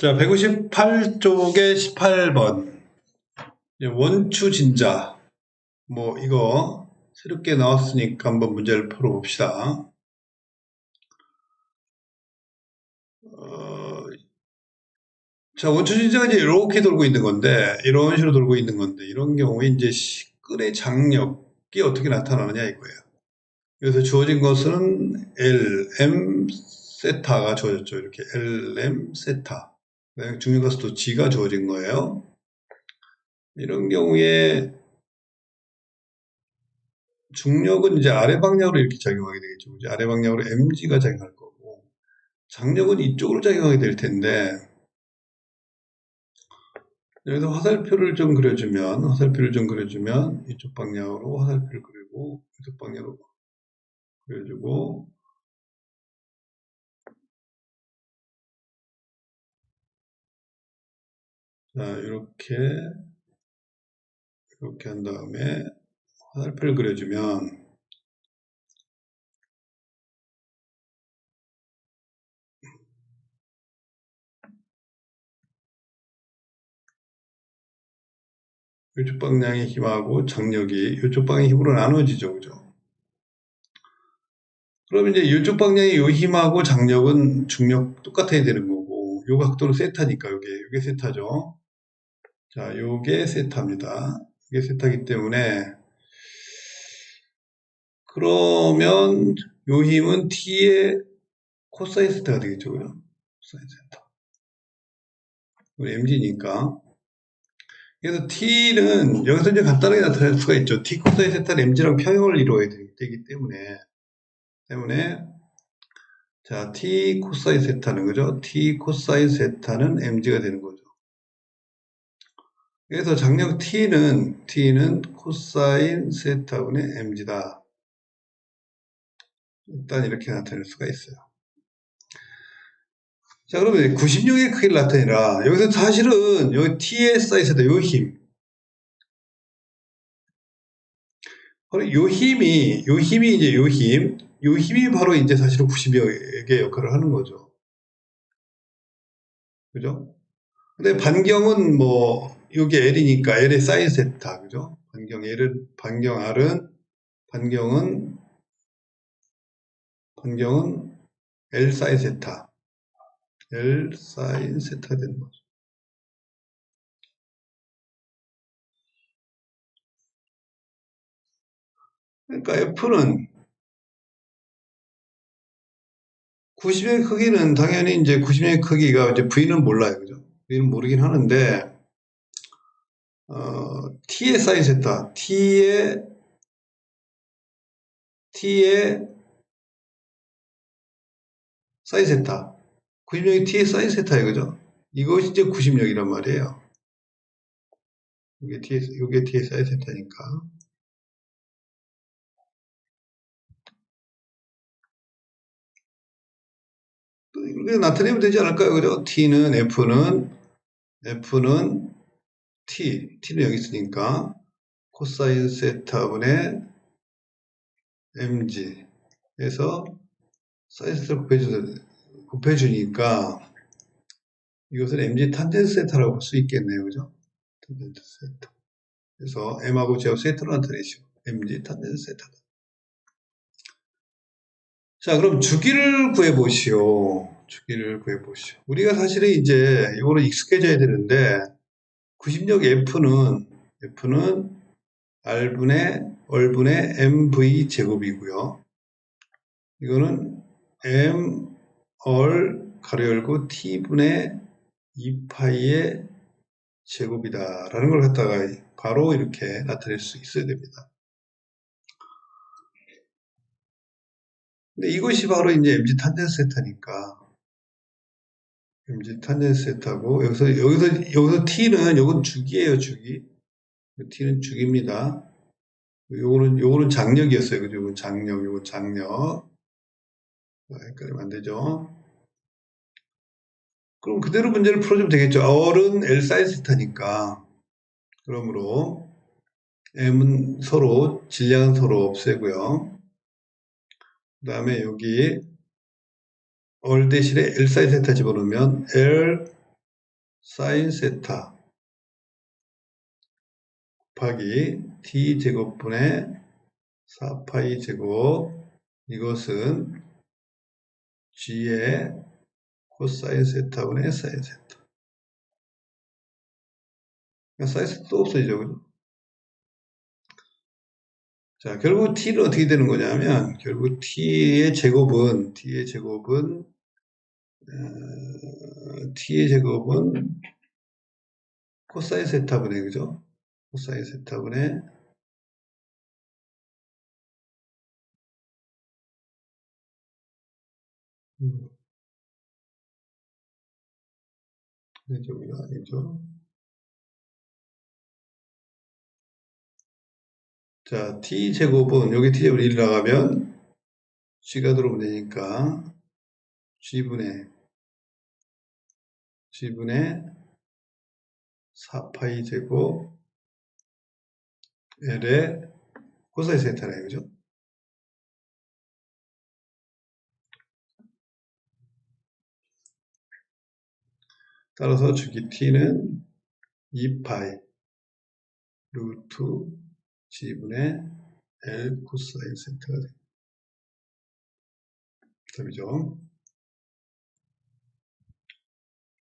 자, 158쪽에 18번. 원추 진자. 뭐, 이거 새롭게 나왔으니까 한번 문제를 풀어봅시다. 어, 자, 원추 진자가 이제 이렇게 돌고 있는 건데, 이런 식으로 돌고 있는 건데, 이런 경우에 이제 끈의 장력이 어떻게 나타나느냐 이거예요. 그래서 주어진 것은 L, M, 세타가 주어졌죠. 이렇게 L, M, 세타. 네, 중력가스도 G가 주어진 거예요. 이런 경우에 중력은 이제 아래 방향으로 이렇게 작용하게 되겠죠. 이제 아래 방향으로 mg가 작용할 거고 장력은 이쪽으로 작용하게 될 텐데 여기서 화살표를 좀 그려주면 화살표를 좀 그려주면 이쪽 방향으로 화살표를 그리고 이쪽 방향으로 그려주고 자 이렇게 이렇게 한 다음에 화살표를 그려주면 이쪽 방향의 힘하고 장력이 이쪽 방향의 힘으로 나눠지죠. 그죠? 그럼 이제 이쪽 방향의 이 힘하고 장력은 중력 똑같아야 되는 거고 요 각도는 세타니까 요게 요게 세타죠. 자, 요게 세타입니다. 이게 세타기 때문에 그러면 요 힘은 t의 코사인 세타가 되겠죠. 그죠? 코사인 세타. 우리 mg니까. 그래서 t는 여기서 이제 간단하게 나타낼 수가 있죠. t 코사인 세타는 mg랑 평형을 이루어야 되기 때문에 때문에 자 t 코사인 세타는 그죠? t 코사인 세타는 mg가 되는 거죠. 그래서 장력 t는 t는 코사인 세타분의 mg다. 일단 이렇게 나타낼 수가 있어요. 자, 그러면 96의 크기를 나타내라. 여기서 사실은 여기 t에 쌓여있다. 요 힘. 바로 요 힘이, 요 힘이 이제 요 힘, 요 힘이 바로 이제 사실은 90여의 역할을 하는 거죠. 그죠? 근데 반경은 뭐, 요게 L이니까 L의 사인 세타, 그죠? 반경 L은, 반경 R은, 반경은, 반경은 L 사인 세타. L 사인 세타 되는 거죠. 그러니까 F는 90의 크기는 당연히 이제 90의 크기가 이제 V는 몰라요. 그죠? 모르긴 하는데, 어, T의 사인 세타, T의, T의 사인 세타. 90력이 T의 사인 세타예요. 그죠? 이것이 이제 90력이란 말이에요. 이게 T의, 이게 T의 사인 세타니까. 이렇게 나타내면 되지 않을까요? 그죠? T는 F는 F는 T, T는 여기 있으니까 코사인 세타분의 mg 에서 사인 세타를 곱해주, 곱해주니까 이것을 mg 탄젠스 세타라고 볼 수 있겠네요. 그죠? 탄젠스 세타. 그래서 m하고 g하고 세타로 나타내시오. mg 탄젠스 세타다. 자, 그럼 주기를 구해보시오. 주기를 구해보시오. 우리가 사실은 이제 이거는 익숙해져야 되는데 90력 F는 F는 R분의 R분의 MV 제곱이고요. 이거는 M R 가로 열고 T분의 2파이의 제곱이다라는 걸 갖다가 바로 이렇게 나타낼 수 있어야 됩니다. 근데 이것이 바로 이제 MG 탄젠스 세타니까 MG 탄젠스 세타고 여기서 여기서 여기서 T는 요건 주기예요 주기 T는 주기입니다. 요거는 요거는 장력이었어요. 그죠? 요건 장력, 요건 장력. 헷갈리면 안 되죠. 그럼 그대로 문제를 풀어주면 되겠죠. R은 L 사인 세타니까. 그러므로 M은 서로 질량은 서로 없애고요. 그 다음에 여기 얼 대신에 L 사인 세타 집어넣으면 L 사인 세타 곱하기 t 제곱분의 4파이 제곱 이것은 g의 코사인 세타분의 사인 세타 사인 세타도 없어지죠 그죠? 자 결국 t는 어떻게 되는 거냐면 결국 t의 제곱은 t의 제곱은 어, t의 제곱은 코사인 세타분의 그죠? 코사인 세타분의 음. 이쪽이 아니죠. 자, t제곱은 여기 t제곱 1 나가면 g가 들어오면 되니까 g분의 g분의 4파이 제곱 L의 코사인 세타네요. 그죠? 따라서 주기 t는 2파이 루트 g분의 L 코사인 세타가 됩니다. 답이죠.